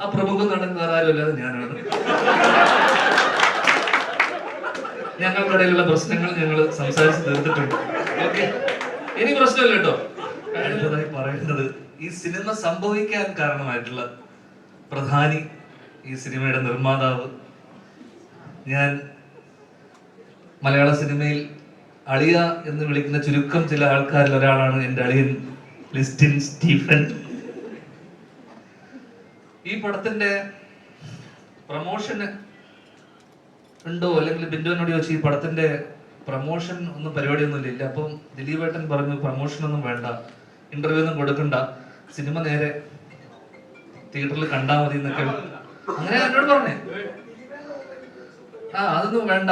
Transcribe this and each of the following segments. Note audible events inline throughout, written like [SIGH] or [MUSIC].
ആ പ്രമുഖ നടൻ വേറെ അല്ലാതെ ഞാനാണ്. ഞങ്ങൾക്കിടയിലുള്ള പ്രശ്നങ്ങൾ ഞങ്ങൾ സംസാരിച്ച് തീർത്തിട്ടുണ്ട്. ഓക്കെ ഇനി പ്രശ്നമില്ല കേട്ടോ. അടുത്തതായി പറയുന്നത് ഈ സിനിമ സംഭവിക്കാൻ കാരണമായിട്ടുള്ള പ്രധാനി ഈ സിനിമയുടെ നിർമ്മാതാവ് ഞാൻ മലയാള സിനിമയിൽ അളിയ എന്ന് വിളിക്കുന്ന ചുരുക്കം ചില ആൾക്കാരിൽ ഒരാളാണ് എന്റെ അളിയൻ ലിസ്റ്റിൻ സ്റ്റീഫൻ. ഈ പടത്തിന്റെ പ്രമോഷൻ ഉണ്ടോ? അല്ലെങ്കിൽ ബിന്ദുവിനോട് ചോദിച്ചു ഈ പടത്തിന്റെ പ്രമോഷൻ ഒന്നും പരിപാടിയൊന്നും ഇല്ല അപ്പം ദിലീപേട്ടൻ പറഞ്ഞു പ്രമോഷൻ ഒന്നും വേണ്ട. ഇന്റർവ്യൂ ഒന്നും കൊടുക്കണ്ട. സിനിമ നേരെ തിയേറ്ററിൽ കണ്ടാ മതി എന്നൊക്കെ അങ്ങനെ എന്നോട് പറഞ്ഞേ. ആ അതൊന്നും വേണ്ട.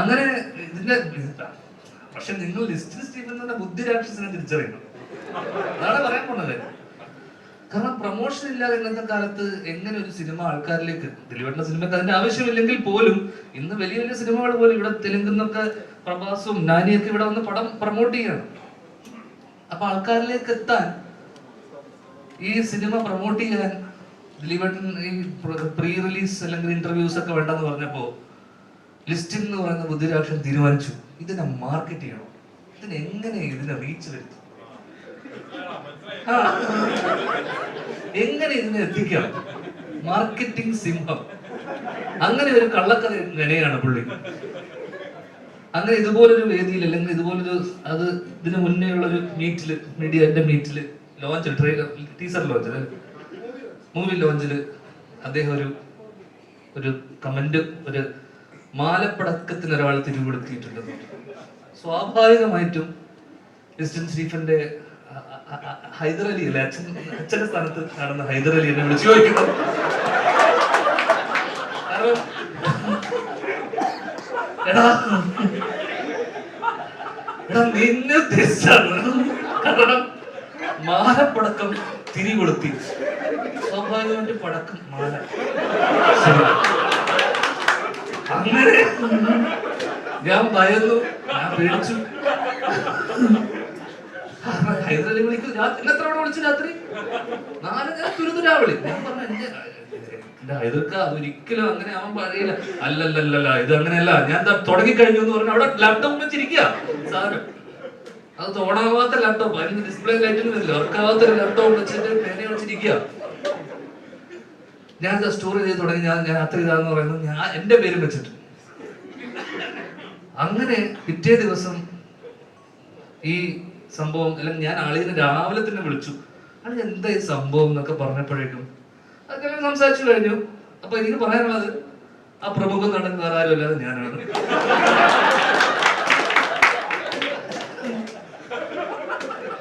അങ്ങനെ ഇതിന്റെ പക്ഷെ നിങ്ങൾ ലിസ്റ്റിൽ സ്റ്റീഫൻ എന്ന ബുദ്ധി രാക്ഷസിനെ തിരിച്ചറിയണം. അതാണ് പറയാൻ പോണത് കാരണം പ്രൊമോഷൻ ഇല്ലാതെ ഇന്നത്തെ കാലത്ത് എങ്ങനെ ഒരു സിനിമ ആൾക്കാരിലേക്ക് ദിലീപേട്ടന്റെ സിനിമയ്ക്ക് അതിന്റെ ആവശ്യമില്ലെങ്കിൽ പോലും ഇന്ന് വലിയ വലിയ സിനിമകൾ പോലും ഇവിടെ തെലുങ്കുന്നൊക്കെ പ്രഭാസും നാനിയൊക്കെ ഇവിടെ വന്ന് പടം പ്രൊമോട്ട് ചെയ്യണം. അപ്പൊ ആൾക്കാരിലേക്ക് എത്താൻ ഈ സിനിമ പ്രൊമോട്ട് ചെയ്യാൻ ദിലീപേട്ടൻ ഈ പ്രീ റിലീസ് അല്ലെങ്കിൽ ഇന്റർവ്യൂസ് ഒക്കെ വേണ്ടെന്ന് പറഞ്ഞപ്പോ ലിസ്റ്റിൽ എന്ന് പറയുന്ന ബുദ്ധിരാക്ഷൻ തീരുമാനിച്ചു. ഇതിനെ മാർക്കറ്റ് ചെയ്യണം. ഇതിന് എങ്ങനെ ഇതിനെ റീച്ച് വരുത്തും? എങ്ങനെ ഇതിനെ എത്തിക്കാം? മാർക്കറ്റിംഗ് സിംഹം. അങ്ങനെ ഒരു കള്ളക്കഥ നിലയാണ് പുള്ളി. അങ്ങനെ ഇതുപോലൊരു വേദിയിൽ അല്ലെങ്കിൽ ഇതുപോലൊരു അത് ഇതിനു മുന്നേ ഉള്ള ഒരു മീറ്റിൽ മീഡിയന്റെ മീറ്റിൽ launch trailer teaser launch movie ലോഞ്ചിൽ അദ്ദേഹം ഒരു ഒരു കമന്റ് ഒരു മാലപ്പടക്കത്തിന് ഒരാൾ തിരികൊടുത്തിട്ടുണ്ടെന്ന് സ്വാഭാവികമായിട്ടും ക്രിസ്ത്യൻ സ്റ്റീഫന്റെ ഹൈദർ അലി അല്ലെ? അച്ഛൻ അച്ഛന്റെ സ്ഥാനത്ത് നടന്ന ഹൈദർ എന്നെ വിളിച്ചു ചോദിക്കുന്നു. കാരണം എടാ എടാ നിന്നെ കാരണം മാലപ്പടക്കം തിരി സ്വാഭാവികമായിട്ട് പടക്കം മാല. അങ്ങനെ [LAUGHS] ഞാൻ ഭയന്നു. ഞാൻ പേടിച്ചു. ഹൈദരലി വിളിക്കും. രാത്രി എത്ര തവണ വിളിച്ചു രാത്രി? നാല് ഞാൻ തുരുതുരാ വിളി ഞാൻ പറഞ്ഞു എന്റെ എന്റെ ഹൈദർക്ക അതൊരിക്കലും അങ്ങനെ അവൻ പറയില്ല അല്ലല്ലല്ല ഇത് അങ്ങനെയല്ല. ഞാൻ ദാ തുടങ്ങിക്കഴിഞ്ഞു എന്ന് പറഞ്ഞു അവിടെ ലാപ്ടോപ്പ് വെച്ചിരിക്കുക സാധനം. അത് തോണാവാത്ത ലാപ്ടോപ്പ് അതിന് ഡിസ്പ്ലേ ലൈറ്റിൽ വരില്ല വർക്കാവാത്ത ലാപ്ടോപ്പ് വെച്ചിട്ട് പേന വെച്ചിരിക്കുക ഞാൻ സ്റ്റോർ ചെയ്ത് തുടങ്ങി ഞാൻ ഞാൻ അത്ര ഇതാന്ന് പറയുന്നത് ഞാൻ എന്റെ പേരും വെച്ചിട്ട് അങ്ങനെ പിറ്റേ ദിവസം ഈ സംഭവം അല്ലെങ്കിൽ ഞാൻ ആളിനെ രാവിലെ തന്നെ വിളിച്ചു. അത് എന്താ ഈ സംഭവം? എന്നൊക്കെ പറഞ്ഞപ്പോഴേക്കും അതൊക്കെ സംസാരിച്ചു കഴിഞ്ഞു. അപ്പൊ എനിക്ക് പറയാനുള്ളത് ആ പ്രമുഖ നടൻ വേറെ ആരും അല്ലാതെ ഞാനാണ്.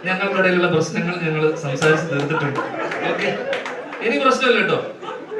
ഞങ്ങൾക്കിടയിലുള്ള പ്രശ്നങ്ങൾ ഞങ്ങൾ സംസാരിച്ച് തീർത്തിട്ടുണ്ട്. ഓക്കെ? ഇനി പ്രശ്നമില്ല കേട്ടോ.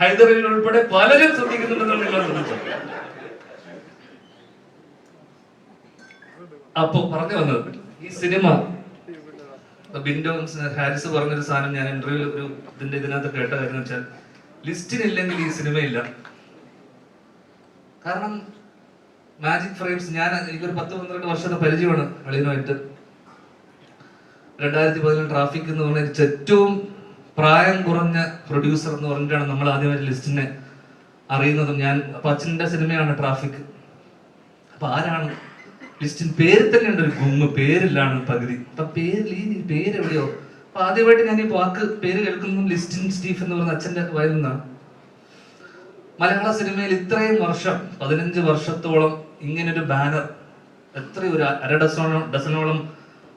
ഹൈദരലി ഉൾപ്പെടെ പലരും ശ്രദ്ധിക്കുന്നുണ്ടെന്ന് അപ്പൊ പറഞ്ഞു വന്നത് ഈ സിനിമ ബിൻഡോ ഹാരിസ് പറഞ്ഞൊരു സാധനം ഞാൻ ഇന്റർവ്യൂവിൽ ഒരു ഇതിന്റെ ഇതിനകത്ത് കേട്ടതായിരുന്നു വെച്ചാൽ ലിസ്റ്റിനില്ലെങ്കിൽ ഈ സിനിമയില്ല. കാരണം മാജിക് ഫ്രെയിംസ് ഞാൻ എനിക്കൊരു പത്ത് പന്ത്രണ്ട് വർഷത്തെ പരിചയമാണ് അളിയനുമായിട്ട്. രണ്ടായിരത്തി പതിനെട്ട് ട്രാഫിക് എന്ന് പറഞ്ഞ ഏറ്റവും പ്രായം കുറഞ്ഞ പ്രൊഡ്യൂസർ എന്ന് പറഞ്ഞിട്ടാണ് നമ്മൾ ആദ്യമായിട്ട് ലിസ്റ്റിനെ അറിയുന്നതും. ഞാൻ അപ്പൊ അച്ഛന്റെ സിനിമയാണ് ട്രാഫിക് അപ്പൊ ആരാണ്? ലിസ്റ്റിൻ പേര് തന്നെ ഉണ്ട് ഒരു ഗുമ്മ്. പേരില്ലാണ് പകുതി. അപ്പൊ പേരിൽ ഈ പേര് എവിടെയോ? അപ്പൊ ആദ്യമായിട്ട് ഞാൻ ഈ വാക്ക് പേര് കേൾക്കുന്നതും ലിസ്റ്റിൻ സ്റ്റീഫ് എന്ന് പറഞ്ഞ അച്ഛന്റെ വയലിൽ നിന്നാണ്. മലയാള സിനിമയിൽ ഇത്രയും വർഷം പതിനഞ്ച് വർഷത്തോളം ഇങ്ങനൊരു ബാനർ എത്ര ഒരു അര ഡസനോളം ഡസനോളം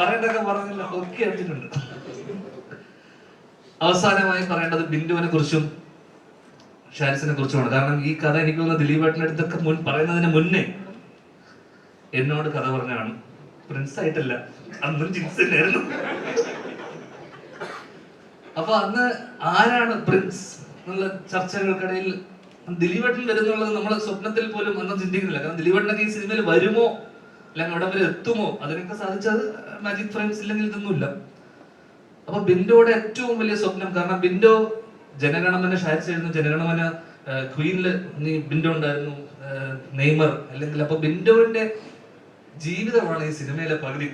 പറയേണ്ടതൊക്കെ പറഞ്ഞില്ല ഒക്കെ അടിച്ചിട്ടുണ്ട് അവസാനമായി പറയേണ്ടത് ബിന്ദുവിനെ കുറിച്ചും ഷാരിസിനെ കുറിച്ചുമാണ്. കാരണം ഈ കഥ എനിക്ക് തോന്നുന്നു ദിലീപേട്ടന്റെ അടുത്തൊക്കെ മുൻ പറയുന്നതിന് മുന്നേ എന്നോട് കഥ പറഞ്ഞാണ് പ്രിൻസ് ആയിട്ടല്ല അന്നും ജിൻസ് തന്നെയായിരുന്നു അപ്പൊ അന്ന് ആരാണ് പ്രിൻസ് എന്നുള്ള ചർച്ചകൾക്കിടയിൽ ദിലീപേട്ടൻ വരുന്നുള്ളത് നമ്മൾ സ്വപ്നത്തിൽ പോലും അന്ന് ചിന്തിക്കുന്നില്ല. കാരണം ദിലീപേട്ടനൊക്കെ ഈ സിനിമയിൽ വരുമോ അല്ലെങ്കിൽ അവിടെ വരെ എത്തുമോ? അതിനൊക്കെ സാധിച്ചത് മാജിക് ഫ്രെയിംസ് ഇല്ലെങ്കിൽ ഇതൊന്നുമില്ല. അപ്പൊ ബിൻഡോയുടെ ഏറ്റവും വലിയ സ്വപ്നം കാരണം ബിൻഡോ ജനഗണമന ഷാരിച്ചായിരുന്നു ജനഗണമന ക്വീനിൽ ബിൻഡോ ഉണ്ടായിരുന്നു നെയ്മർ അല്ലെങ്കിൽ അപ്പൊ ബിൻഡോന്റെ ജീവിതമാണ് ഈ സിനിമയിലെ പകുതി.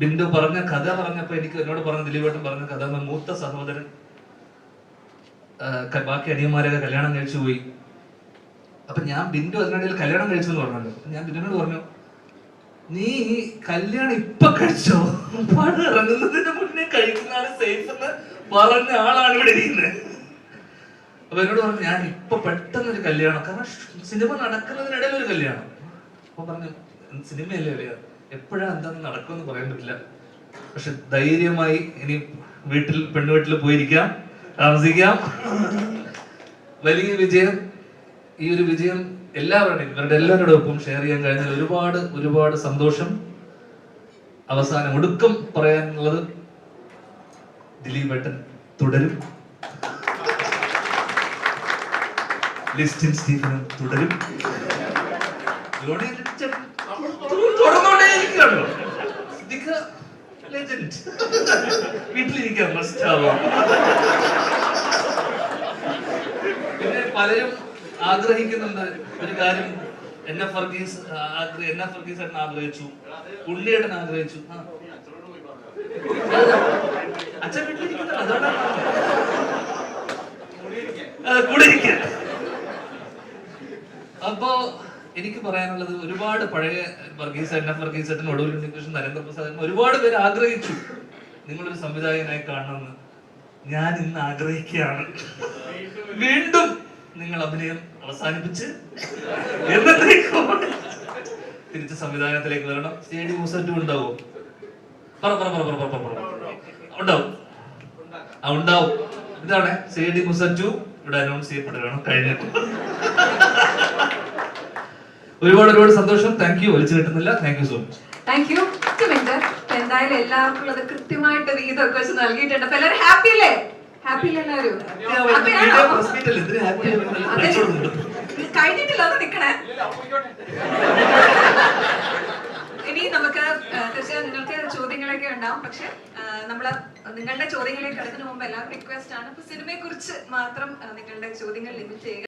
ബിൻഡോ പറഞ്ഞ കഥ പറഞ്ഞപ്പോ എനിക്ക് എന്നോട് പറഞ്ഞ ദിലീപേട്ടൻ പറഞ്ഞ കഥ മൂത്ത സഹോദരൻ ബാക്കി അനിയന്മാരൊക്കെ കല്യാണം കഴിച്ചു പോയി. അപ്പൊ ഞാൻ ബിന്ദു അതിനിടയിൽ കല്യാണം കഴിച്ചു എന്ന് പറഞ്ഞല്ലോ. ഞാൻ ബിന്ദുവിനോട് പറഞ്ഞു നീ കല്യാണം ഇപ്പൊ കഴിച്ചോ? പണ ഇറങ്ങുന്നതിന് മുന്നേ കഴിക്കുന്നതാണ് സേഫ് എന്ന് പറഞ്ഞ ആളാണ് ഇവിടെ ഇരിക്കുന്നത്. അപ്പൊ എന്നോട് പറഞ്ഞു ഞാൻ ഇപ്പൊ പെട്ടെന്ന് ഒരു കല്യാണം കാരണം സിനിമ നടക്കുന്നതിനിടയിൽ ഒരു കല്യാണം. അപ്പൊ പറഞ്ഞു സിനിമയല്ലേ അറിയാ? എപ്പോഴാ എന്താന്ന് നടക്കുമെന്ന് പറയാൻ പറ്റില്ല. പക്ഷെ ധൈര്യമായി ഇനി വീട്ടിൽ പെണ്ണുവീട്ടിൽ പോയിരിക്കാം താമസിക്കാം. വലിയ വിജയം. ഈ ഒരു വിജയം എല്ലാവരുടെയും ഇവരുടെ എല്ലാവരുടെ ഒപ്പം ഷെയർ ചെയ്യാൻ കഴിഞ്ഞാൽ ഒരുപാട് ഒരുപാട് സന്തോഷം. അവസാനം ഒടുക്കം പറയാനുള്ളത് ദിലീപ് ഏട്ടൻ തുടരും. തുടരും. പിന്നെ പലരും ആഗ്രഹിക്കുന്നുണ്ട്. ഒരു കാര്യം എന്നെ ഫർഗീസ് എന്നെ ഫർഗീസ് ഏട്ടൻ ആഗ്രഹിച്ചു. ഉണ്ണിയേട്ടൻ ആഗ്രഹിച്ചു. അച്ഛൻ വീട്ടിലിരിക്കുന്നത് അപ്പോ എനിക്ക് പറയാനുള്ളത് ഒരുപാട് പഴയ വർഗീസ് എൻ എഫ് വർഗീസ് ഒടുവിൽ ഉണ്ണികൃഷ്ണൻ നരേന്ദ്രപ്രസാദ് ഒരുപാട് പേര് ആഗ്രഹിച്ചു. നിങ്ങളൊരു സംവിധായകനായി കാണണമെന്ന് ഞാൻ ഇന്ന് ആഗ്രഹിക്കുകയാണ് വീണ്ടും നിങ്ങൾ അഭിനയം അവസാനിപ്പിച്ച് തിരിച്ച് സംവിധാനത്തിലേക്ക് വരണം. സ്റ്റേഡിയം മൂസറ്റും ഉണ്ടാവോ. പറ പറ പറ പറ പറ. ഉണ്ടാവും. ഇതാണ് സേഡി മുസറ്റു ഇവിടെ അനൗൺസ് ചെയ്യപ്പെടുകയാണ്. കഴിഞ്ഞിട്ട്. ഒരുപാട് ഒരുപാട് സന്തോഷം. താങ്ക് യു വലിച്ചു കിട്ടുന്നില്ല. Thank you so much thank you എന്തായാലും എല്ലാവർക്കും ഉള്ളത് കൃത്യമായിട്ട് വീതമൊക്കെ വെച്ച് നൽകിയിട്ടുണ്ട്. എല്ലാവരും ഹാപ്പി അല്ലേ? കഴിഞ്ഞിട്ടില്ല അത് നിക്കണേ. ഇനി നമുക്ക് തീർച്ചയായും നിങ്ങൾക്ക് ചോദ്യങ്ങളൊക്കെ ഉണ്ടാവും. പക്ഷെ നമ്മൾ നിങ്ങളുടെ ചോദ്യങ്ങളിലേക്ക് കടക്കുന്ന മുമ്പ് എല്ലാവർക്കും റിക്വസ്റ്റ് ആണ്. അപ്പൊ സിനിമയെ കുറിച്ച് മാത്രം നിങ്ങളുടെ ചോദ്യങ്ങൾ ലിമിറ്റ് ചെയ്യുക.